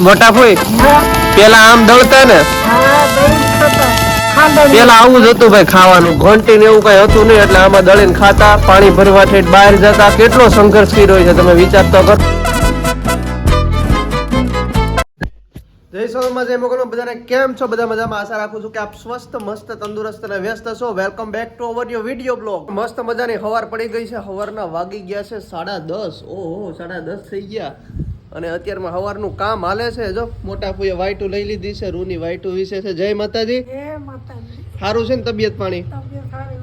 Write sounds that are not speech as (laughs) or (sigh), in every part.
મોટા ફોઈ? પેલા આમ દળતા ને? પેલા આવું જ હતું ભાઈ ખાવાનું. ઘંટી ને એવું કઈ હતું નહીં, એટલે આમાં દળીને ખાતા, પાણી ભરવા ઠેઠ બહાર જતા. કેટલો સંઘર્ષ કર્યો છે, તમે વિચારતા કરો. જય સોમાં જય કેમ છો? બધા મજામાં? આશા રાખું છું કે આપ સ્વસ્થ તંદુરસ્ત અને વ્યસ્ત છો. Welcome back to our your video blog મસ્ત મજાની હવાર પડી ગઈ છે. હવારના વાગી ગયા છે સાડા દસ. ઓહો, સાડા દસ થઈ ગયા. અને અત્યારમાં સવારનું કામ હાલે છે જો. મોટા ફૂએ વાઈટું લઈ લીધી છે રૂની વાઈટું વિશે છે. જય માતાજી. એ માતાજી. સારું છે ને તબિયત પાણી? તબિયત સારી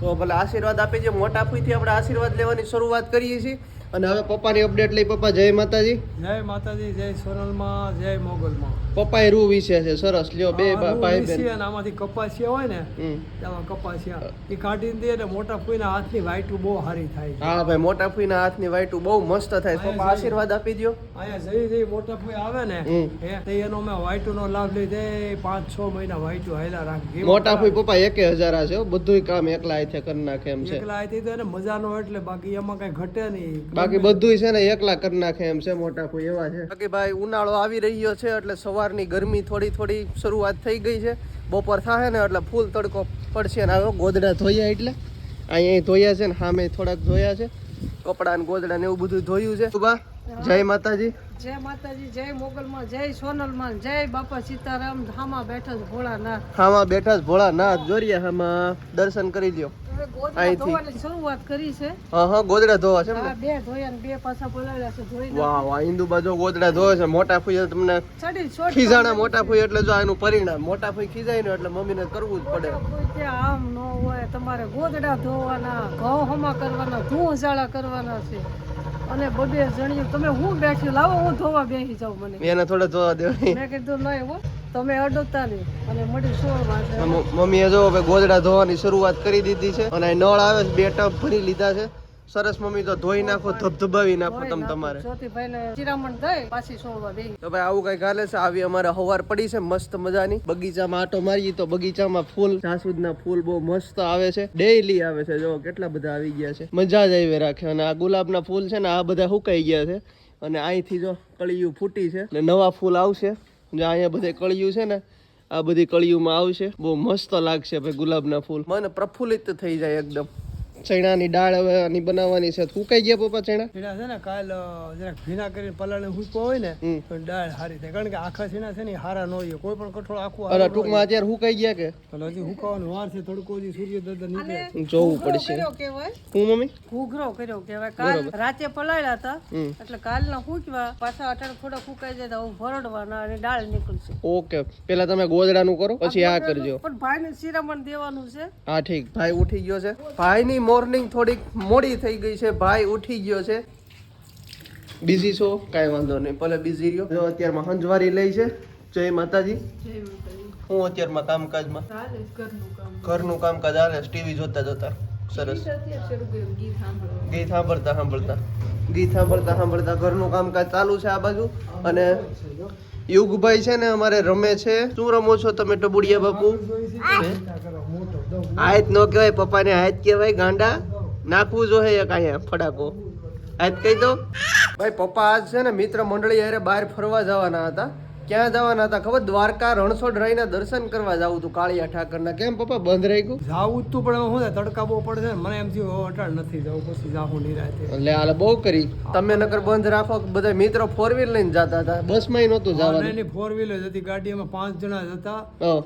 તો ભલે આશીર્વાદ આપી છે મોટા ફૂઈથી આપણે આશીર્વાદ લેવાની શરૂઆત કરીએ છીએ. અને હવે પપ્પાની અપડેટ લઈ પપ્પા જય માતાજી. જય માતાજી જય સોનલમાં જય મોગલમાં. પપ્પાએ રૂ વિશે છે સરસ. લ્યો બે ભાઈ બેન. અને આમાંથી કપાસિયા હોય ને. એમાં કપાસિયા. એ કાઢીને દે ને મોટા ફૂઈના હાથની વાઈટું બહુ સારી થાય હા ભાઈ મોટા ફૂઈના હાથની વાઈટું બહુ મસ્ત થાય પપ્પા આશીર્વાદ આપી દો અહીંયા જઈ જઈ મોટા ફૂઈ આવે ને તે એનો મેં વાઈટુનો લાભ લીધે પાંચ છ મહિના વાઈટું હાયલા રાખી મોટા ફૂઈ પપ્પા એકે હજાર છે બધું કામ એકલા હાથે કરી નાખે એમ છે. એકલા આથી તો એને મજા નો એટલે બાકી એમાં કઈ ઘટે નહીં. બાકી બધું છે ને એકલા કરી નાખે એમ છે મોટા કોઈ એવા છે. બાકી ભાઈ ઉનાળો આવી રહ્યો છે એટલે સવારની ગરમી થોડી થોડી શરૂઆત થઈ ગઈ છે. બપોર થાય ને એટલે ફૂલ તડકો પડશે ને હવે ગોદડા ધોયા એટલે. અહીંયા ધોયા છે ને સામે થોડાક ધોયા છે. કપડા ને ગોદડા ને એવું બધું ધોયું છે. બા જય માતાજી. જય માતાજી જય મોગલમાં જય સોનલમાં જય બાપા સીતારામ હામા બેઠા છે ભોળાનાથ. હામાં બેઠા ભોળાનાથ. ભોળા નાથ જોરિયા હામાં દર્શન કરી લ્યો અહીંથી. શરૂઆત કરી છે. હા હા ગોદડા ધોવા છે ને બે ધોયા ને બે પાછા પલાળ્યા છે ધોઈ વાહ વાહ હિન્દુ બાજુ ગોદડા ધોવે છે. મોટા ફૂઈ તમને ખીજાણા મોટા ફૂઈ એટલે જો આનું પરિણામ. મોટા ફૂઈ ખીજાય ને એટલે મમ્મીને કરવું જ પડે. આમ ન હોય તમારે ગોદડા ધોવાના ઘઉં હમા કરવાના ધૂં ઉજાળા કરવાના છે. અને બબે જણ્યું તમે હું બેઠી લાવો હું ધોવા બેસી જાઉં મને. એને થોડા ધોવા દેવા મેં કીધું નહીં હો. તમે અડોતા નહીં. અને મળી સોળ મ- મમ્મીએ જો હવે ગોદડા ધોવાની શરૂઆત કરી દીધી છે અને નળ આવે છે બે ટપ ભરી લીધા છે. સરસ મમ્મી તો ધોઈ નાખો ધબધબાવી નાખો તમે તમારે. ચિરામણ દઈ પાછી સોળવા બેસી તો ભાઈ આવું કઈ ગાલે છે? આવી અમારે હવાર પડી છે મસ્ત મજાની. બગીચામાં આટો મારીએ તો બગીચામાં ફૂલ જાસૂદના ફૂલ બહુ મસ્ત આવે છે. ડેઈલી આવે છે જો કેટલા બધા આવી ગયા છે. મજા જ આવી રાખે. અને આ ગુલાબના ફૂલ છે ને આ બધા સુકાઈ ગયા છે. અને અહીંથી જો કળિયું ફૂટી છે. ને નવા ફૂલ આવશે. જો અહીંયા બધે કળિયું છે ને, આ બધી કળિયુંમાં આવશે. બહુ મસ્ત લાગશે ભાઈ ગુલાબના ફૂલ. મને પ્રફુલ્લિત થઈ જાય એકદમ. ચણાની દાળ હવે આની બનાવવાની છે. સુકાઈ ગયા પપ્પા ચણા? ચણા છે ને કાલ જરાક ભીના કરીને પલાળને હૂકવો હોય ને તો દાળ સારી થાય. કારણ કે આખા છીણા છે ને હારા ન હોય. કોઈ પણ કઠોળ આખું અરે ન ટૂંકમાં અત્યારે સુકાઈ ગયા કે? હોય. હજી હુકાવાનો વાર છે થોડુંક હજી સૂર્ય દાદા નીકળે જોવું પડશે. કેવાય હું મમ્મી? ઘૂઘરો કર્યો કેવાય કાલ રાતે પલાળ્યા હતા. એટલે એટલે કાલના હુકવા પાછા અટાણ થોડા હુકાઈ જાય તો ભરડવાના અને દાળ નીકળશે. ઓકે. પેલા તમે ગોદડાનું કરો પછી આ કરજો. પણ ભાઈને શિરામણ દેવાનું છે. હા ઠીક. ભાઈ ઉઠી ગયો છે. ભાઈની મોર્નિંગ થોડીક મોડી થઈ ગઈ છે ભાઈ ઉઠી ગયો છે. બિઝી છો? કાંઈ વાંધો નહીં ભલે બિઝી રહ્યો. જો અત્યારમાં હંજવારી લઈ છે. જય માતાજી. હું અત્યારમાં કામકાજમાં? ઘરનું કામકાજ હાલે ટીવી જોતા જોતા. સરસ. ગીત સાંભળતા સાંભળતા. ગીત સાંભળતા સાંભળતા ઘરનું કામકાજ ચાલુ છે આ બાજુ. અને યુગભાઈ છે ને અમારે રમે છે. શું રમો છો તમે ટબુડિયા બાપુ? આયત નો કહેવાય, પપ્પાને આયત કહેવાય, ગાંડા. નાખવું જોઈએ એક અહીંયા ફડાકો આયત કહી દો ભાઈ, પપ્પા આજ છે ને મિત્ર મંડળી અરે બહાર ફરવા જવાના હતા. ક્યાં જવાના હતા? ખબર? દ્વારકા રણછોડ ના દર્શન કરવા જવું હતું કાળિયા ઠાકરના. કેમ પપ્પા બંધ રહી ગયું? જાવું તું પણ હું થાય? તડકા બહુ પડે મને એમ થયું અટાણ નથી જવું પછી જાહું નિરાતે એટલે હાલ બહુ કરી. તમે નકર બંધ રાખો બધા મિત્રો ફોર વ્હીલ લઈને જતા હતા? બસમાં નહોતું જવાનું. એની ફોર વ્હીલર હતી. ગાડીમાં પાંચ જણા હતા.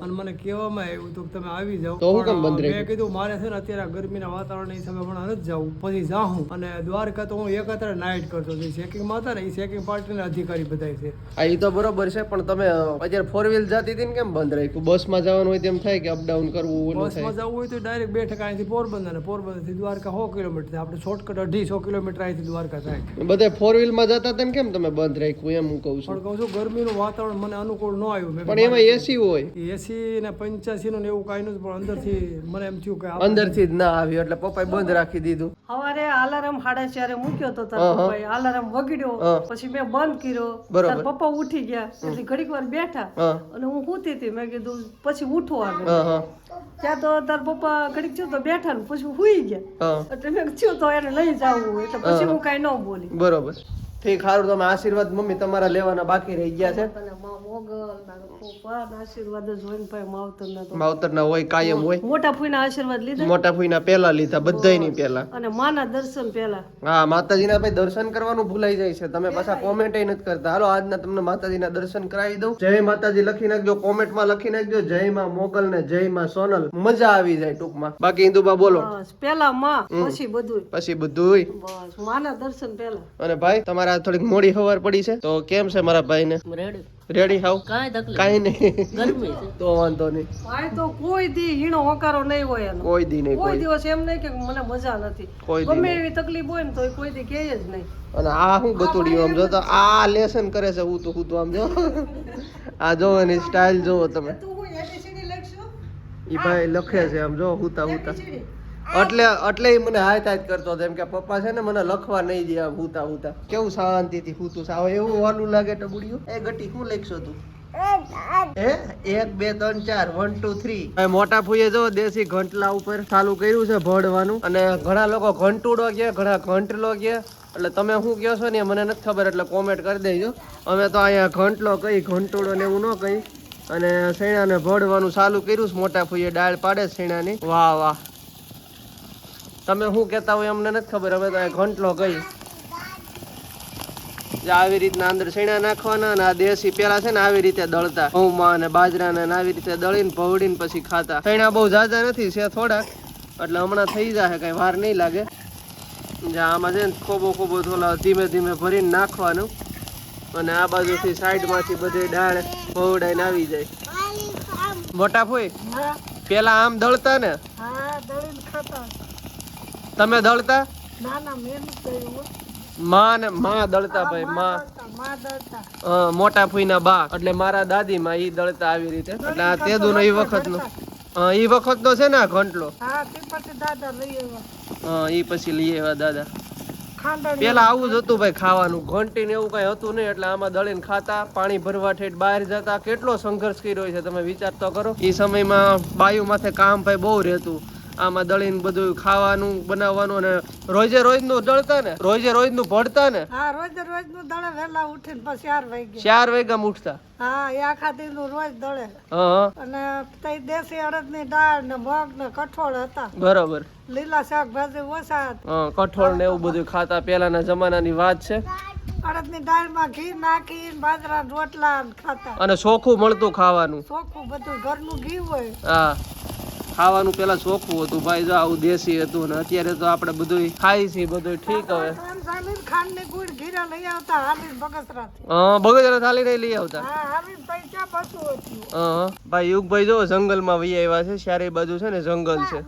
અને મને કહેવામાં આવ્યું હતું કે તમે આવી જાઓ. તો હું કેમ બંધ બંધ મેં કીધું મારે છે ને અત્યારે ગરમી ગરમીના વાતાવરણ હિસાબે પણ નથી જવું. પછી જાઉં અને દ્વારકા તો હું એક અત્યારે નાઇટ કરતો હતો. ચેકિંગમાં હતા ને એ ચેકિંગ પાર્ટીના અધિકારી બધા છે. આ એ તો બરોબર છે પણ તમે અત્યારે ફોર વ્હીલ જતી હતી ને કેમ બંધ રાખ્યું બસમાં જવાનું હોય તેમ થાય કે અપડાઉન કરવું બસમાં જવું હોય તો ડાયરેક્ટ બેઠક અહીંથી પોરબંદર ને પોરબંદરથી દ્વારકા સો કિલોમીટર થાય. આપણે શોર્ટકટ અઢીસો કિલોમીટર અહીંથી દ્વારકા થાય. બધે ફોર વ્હીલમાં જતા હતા ને કેમ તમે બંધ રાખ્યું એમ હું કહું છું? પણ કહું છું ગરમીનું વાતાવરણ મને અનુકૂળ ન આવ્યું. પણ એમાં એસી હોય. એસી ને પંચ્યાસી નું ને એવું કાંઈ નતું પણ અંદરથી મને એમ થયું કે અંદર અંદરથી જ ના આવ્યું એટલે પપ્પાએ બંધ રાખી દીધું. સવારે અલાર્મ સાડા ચારે મૂક્યો તો તાર. પપ્પાએ અલાર્મ વગડ્યો. પછી મેં બંધ કર્યો. બરોબર. પપ્પા ઉઠી ગયા. એટલે ઘડીક વાર બેઠા. અને હું સૂતી હતી. મેં કીધું પછી ઉઠો આગળ. ત્યાં તો તાર પપ્પા ઘડીક થયું તો બેઠા ને પછી હુઈ ગયા. એટલે મેં થયું તો એને લઈ જવું. એટલે પછી હું કાંઈ ન બોલી. બરોબર. ઠીક સારું તમે આશીર્વાદ મમ્મી તમારા લેવાના બાકી રહી ગયા છે. ને માવતર ના હોય કાયમ હોય. મોટા ફૂઈના આશીર્વાદ લીધા? મોટા ફૂઈના પેલા લીધા બધાયની પેલા અને માના દર્શન પેલા હા માતાજીના ભાઈ દર્શન કરવાનું ભૂલાઈ જાય છે. તમે પાછા કોમેન્ટ નથી કરતા. હાલો આજના તમને માતાજીના દર્શન કરાવી દઉં. જય માતાજી લખી નાખજો કોમેન્ટમાં લખી નાખજો. જય માં મોગલ ને જય માં સોનલ. મજા આવી જાય ટૂંકમાં. બાકી ઇન્દુબા બોલો. પેલા માં પછી બધું પછી બધું માના દર્શન પેલા અને ભાઈ તમારે આ થોડીક મોડી ખબર પડી છે. તો કેમ છે મારા ભાઈ ને રેડી. હાવ? કાંઈ તકલીફ કાઈ નહીં. ગરમી તો વાંધો નહીં. ભાઈ તો કોઈ દી હીણો હોકારો નહીં હોય એનો. કોઈ દી નહીં કોઈ દિવસ એમ નહીં કે મને મજા નથી. કોઈ ગમે એવી તકલીફ હોય ને તો કોઈ દી કહે જ નહીં. અને આ હું ગતુડિયું આમ જો તો આ લેસન કરે છે હું તો હું તો આમ જો. આ જો એની સ્ટાઇલ જોવો તમે. તું હું એબીસીડી લખશું? ઈ ભાઈ લખે છે આમ જો હુતા હુતા. એટલે એટલે એ મને હાય હાથ કરતો હતો. એમ કે, પપ્પા છે ને, મને લખવા નહીં દે હુતા હુતા. કેવું શાંતિથી હુતું સાવ એવું વાલું લાગે ટબુડિયું એ ગટી શું લખશો તું? હે? એક, બે, ત્રણ, ચાર. વન ટુ થ્રી મોટા ફૂઈએ જો, દેશી ઘંટલા ઉપર ચાલુ કર્યું છે ભળવાનું અને ઘણા લોકો ઘંટુડો કે, ઘણા ઘંટલો કે. એટલે તમે શું કહો છો ને મને નથી ખબર, એટલે કોમેન્ટ કરી દેજો. અમે તો અહીંયા ઘંટલો કહી ઘંટુડો ને એવું ન કહી અને શેણાને ભળવાનું ચાલુ કર્યું છે. મોટા ફૂઈએ ડાળ પાડે શેણાની. વાહ વાહ. તમે શું કહેતા હોય અમને નથી ખબર અમે તો ઘંટલો કહી જે આવી રીતના અંદર શેણા નાખવાના અને આ દેશી પેલા છે ને આવી રીતે દળતા. ઘઉંમાં અને બાજરાને ને આવી રીતે દળીને ભવડીને પછી ખાતા. શેણા બહુ જાજા નથી છે થોડાક એટલે હમણાં થઈ જાય કઈ વાર નહીં લાગે. આમાં છે ને ખોબો ખોબો થોડા ધીમે ધીમે ભરીને નાખવાનું. અને આ બાજુથી સાઈડમાંથી બધી ડાળ ભવડાઈને આવી જાય. મોટા ફોઈ પેલા આમ દળતા ને? હા દળીને ખાતા. તમે દળતા? ના ના મેં માં ને માં દળતા ભાઈ માં મોટા ફૂઈના બા. એટલે મારા દાદી માં ઈ દળતા આવી રીતે. એટલે આ તેદુનો ઈ વખત નો ઈ વખતનો છે ને આ ઘંટલો? હા ઈ પછી લઈ આવ્યા દાદા. પેલા આવું જ હતું ભાઈ ખાવાનું. ઘંટી ને એવું કઈ હતું નહીં એટલે આમાં દળીને ખાતા પાણી ભરવા ઠેઠ બહાર જતા. કેટલો સંઘર્ષ કર્યો છે તમે વિચાર તો કરો. એ સમયમાં બાયુ માથે કામ ભાઈ બહુ રહેતું. આમાં દળીને બધું ખાવાનું બનાવવાનું અને રોજે રોજનું દળતા ને રોજે રોજનું ભળતા ને હા રોજ રોજનું દળે વહેલા ઉઠીને પછી ચાર વાગે ચાર વાગ્યા ઉઠતા? હા એ આખા દી નું રોજ દળે. અને તઈ દેશી અડદની દાળ ને મગ ને કઠોળ હતા. બરાબર. લીલા શાકભાજી ઓછા હા કઠોળ ને એવું બધું ખાતા પહેલાના જમાનાની વાત છે. અડદની દાળમાં ઘી નાખી બાજરા રોટલા ખાતા. અને ચોખ્ખું મળતું ખાવાનું. ચોખ્ખું બધું ઘરનું ઘી હોય. હા. ખાવાનું પેલા ચોખ્ખું હતું ભાઈ જો આવું દેશી હતું ને અત્યારે તો આપણે બધું ખાઈ છીએ બધું ઠીક હવે. બગસરા થાલી લઈ આવતા. ભાઈ યુગભાઈ જો જંગલમાં વહી આવ્યા છે ચારે બાજુ છે ને જંગલ છે.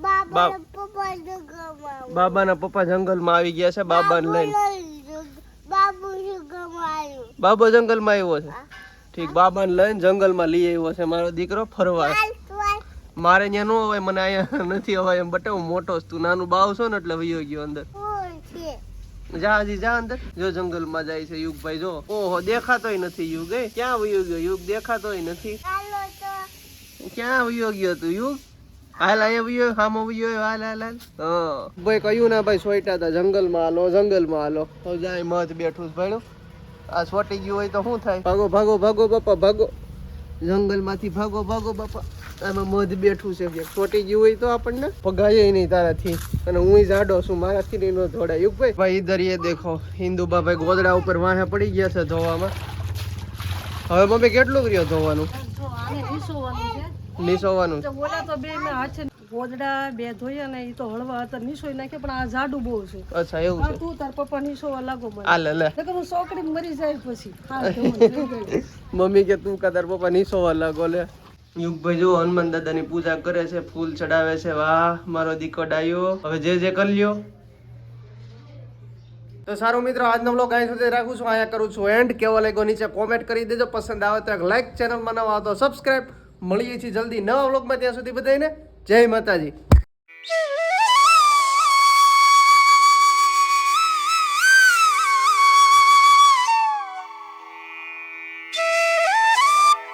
બાબાના પપ્પા જંગલમાં આવી ગયા છે બાબાને લઈને. બાબો જંગલમાં આવ્યો છે. ઠીક બાબાને લઈને જંગલમાં લઈ આવ્યો છે મારો દીકરો ફરવા. મારે ત્યાં નો હોય મને અહીંયા નથી હવે એમ બતાવું મોટો છે. તું નાનું બાવ છો ને એટલે વયો ગયો અંદર. જા હજી જા અંદર. જો જંગલમાં જાય છે યુગભાઈ જો. ઓહો દેખાતોય નથી યુગ એ ક્યાં વયો ગયો યુગ? દેખાતોય નથી. ક્યાં વયો ગયો તું યુગ? હાલ અહીંયા વયો હામો વયો હાલ હાલ હાલ. હા. ભાઈ કયું ના ભાઈ સોઈટા હતા જંગલમાં હાલો જંગલમાં હાલો. તો જાય મત બેઠું ભાઈ આ સોટી ગયું હોય તો શું થાય? ભાગો ભાગો ભાગો બાપા ભાગો. જંગલમાંથી ભાગો ભાગો બાપા. આમાં મધ બેઠું છે ક્યાંક ચોટી ગયું હોય તો આપણને. પગાય નહીં તારાથી. અને હું જાડો છું મારાથી નહીં નો ધોડાય યુગભાઈ ભાઈ ઇધર દેખો હિન્દુ ભાઈ ગોદડા ઉપર વાહે પડી ગયા છે ધોવામાં. હવે મમ્મી કેટલું કર્યો ધોવાનું? નીસોવાનું છે. ગોદડા બે ધોયા ને એ તો હળવા હતા નીસોઈ નાખે પણ આ જાડું બહુ છે. અચ્છા એવું છે. તું તાર પપ્પા નીસોવા લાગો મને. આ લે લે. હું સોકડી મરી જાય પછી. (laughs) મમ્મી કે તું કદાર પપ્પા નીસોવા લાગો લે. યુગભાઈ જો હનુમાન દાદાની પૂજા કરે છે, ફૂલ ચડાવે છે. વાહ, મારો દીકો ડાયો. હવે જે જે કરી લ્યો. તો સારું મિત્રો, આજનો બ્લોગ અહીં સુધી રાખું છું, અહીંયા કરું છું એન્ડ કેવો લાગ્યો નીચે કોમેન્ટ કરી દેજો, પસંદ આવે તો એક લાઈક ચેનલમાં નવા તો સબસ્ક્રાઈબ મળીએ છીએ જલ્દી નવા બ્લોગમાં ત્યાં સુધી બધાને જય માતાજી.